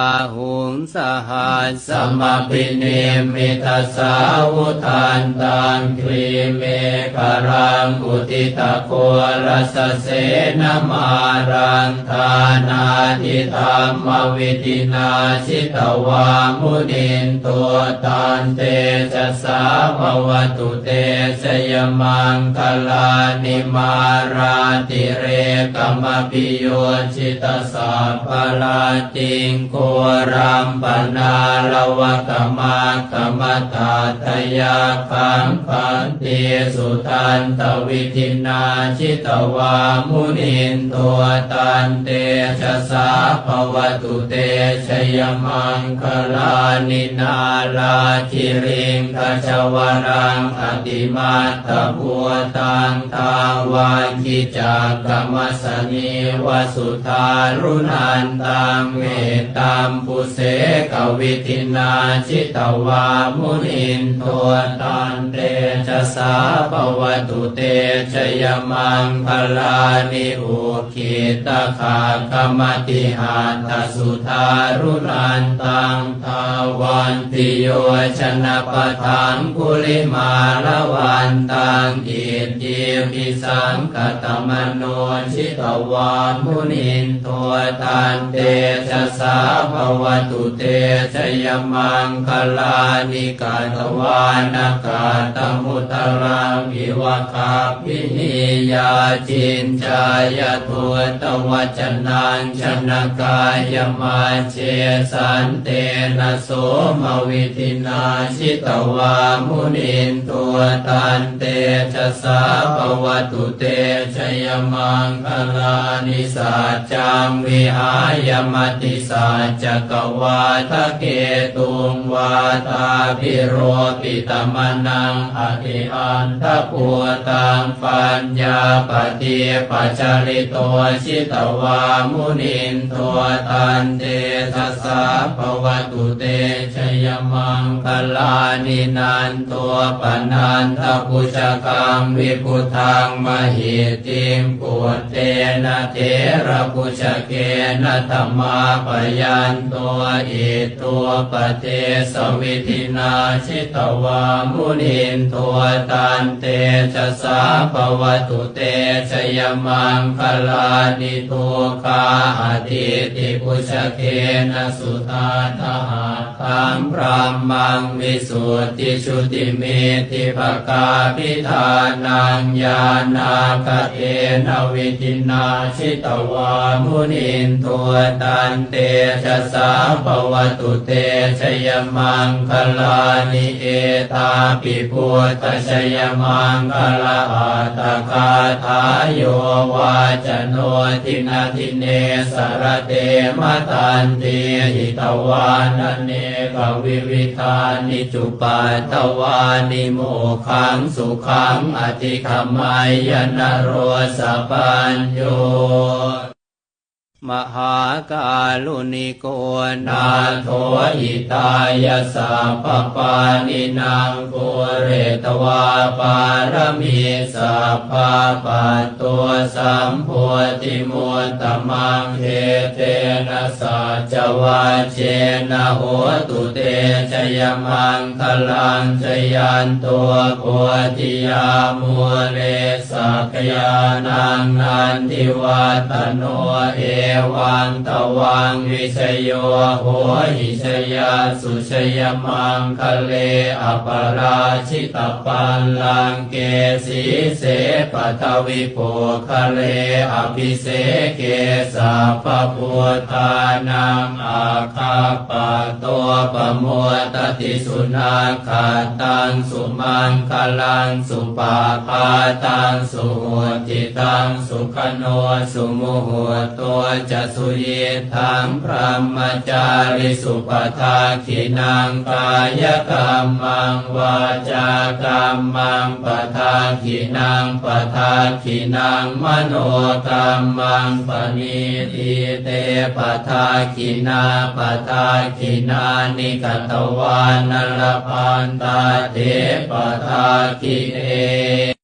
อาหุงสหัสสมปิเนมิตาสาวุทานตังครีเมกรังอุติตะโครสเสนมารังทานาทิธรรมวิตินาชิตวามุนินตัวตันเตจะสาภวตุเตชยมังคลานิมาราติเรกมปิโยชิตสัพพลาติงโครัมปนาลวะกมากมตาทยาคังพันเตสุทันตวิธินาชิตวามุนินตัวตันเตชะสาภวตุเตชยมังคลานินาลาคิริงคชวรังอติมาตบัวตังทาวาคิจากกรรมสนีวสุธารุนันตังเมตตามปุเสกวิธินาชิตวามุนินตัวตันเตชะสาภวตุเตชยมังคลานิอุคิตขากรรมติหาตสุธารุนันตังทาวันติโยชนะปะทังกุลิมาละวันตังอิทิปิสังกตมโนชิตวามุนินตัวตันเตชะสาภวตุเตชยมังคลานิกาตวานากาตมุตรังวิวคาพินิยาจินจายทุตวัจนังชนกายมาเชสันเตนะโสมวิธินาชิตวามุนินตัวตันเตชะสาภวตุเตชยมังคลานิสัจจังวิหายมติสัจจกวาทะเกตุงวาตาพิโรปิตมนังอธิอันทปัวตังปัญญาปฏิปัจจริโตชิตวามุนินตัวตันเตทัสสะภวตุเตชยมังคลานินันตัวปนันทปุชกังวิพุทังมหิติมปุเตนะเทระปุชเกนะธรรมาปยันตัวอิตัวปเทสวิธินาชิตวามุนินตัวตันเตชะสาภวตุเตชยมังคลานิทุกาอติติปุชเกนสุตาทหาตังพรามังวิสุทธิชุติเมติภกาพิธานังญาณากเทนวิธินาชิตวามุนินตัวตันเตชะสาภวตุเตชยมังคลานิเอตาปิปุตตชยมังคลาอัตคาทายโยวาจโนทินาทิเนสรเตมตันเตหิตวานเนกวิวิธานิจุปัตตวานิโมขังสุขังอธิขมายนโรสปัญโย มหากาลุนิโกนาโทอิตายสัพพปานินางกุเรตวาปารมีสัพพะปัตตัวสัมโพธิมุตตมังเทเตนะสัจวาเจนะโหตุเตชยมังคลังชยันตัวโพธิยามุเรสักยานังนันทิวัตโนเอวังตวังวิชโยโหหิชยาสุชยมังคะเลอปราชิตปัลลังเกสีเสปทวิโภคะเลอภิเสเกสัพพพุทธานังอาคาปะตัวปะโมตติสุนาคาตังสุมังคลังสุปาพาตังสุโหติตังสุขโนสุโมโหตัวจะสุเยทังพระมจาริสุปทาขินังกายกรรมังวาจากรรมังปทาขินังปทาขินังมโนกรรมังปณิทิเตปทาขินาปทาขินานิกตวานลพันตาเทปทาขิเน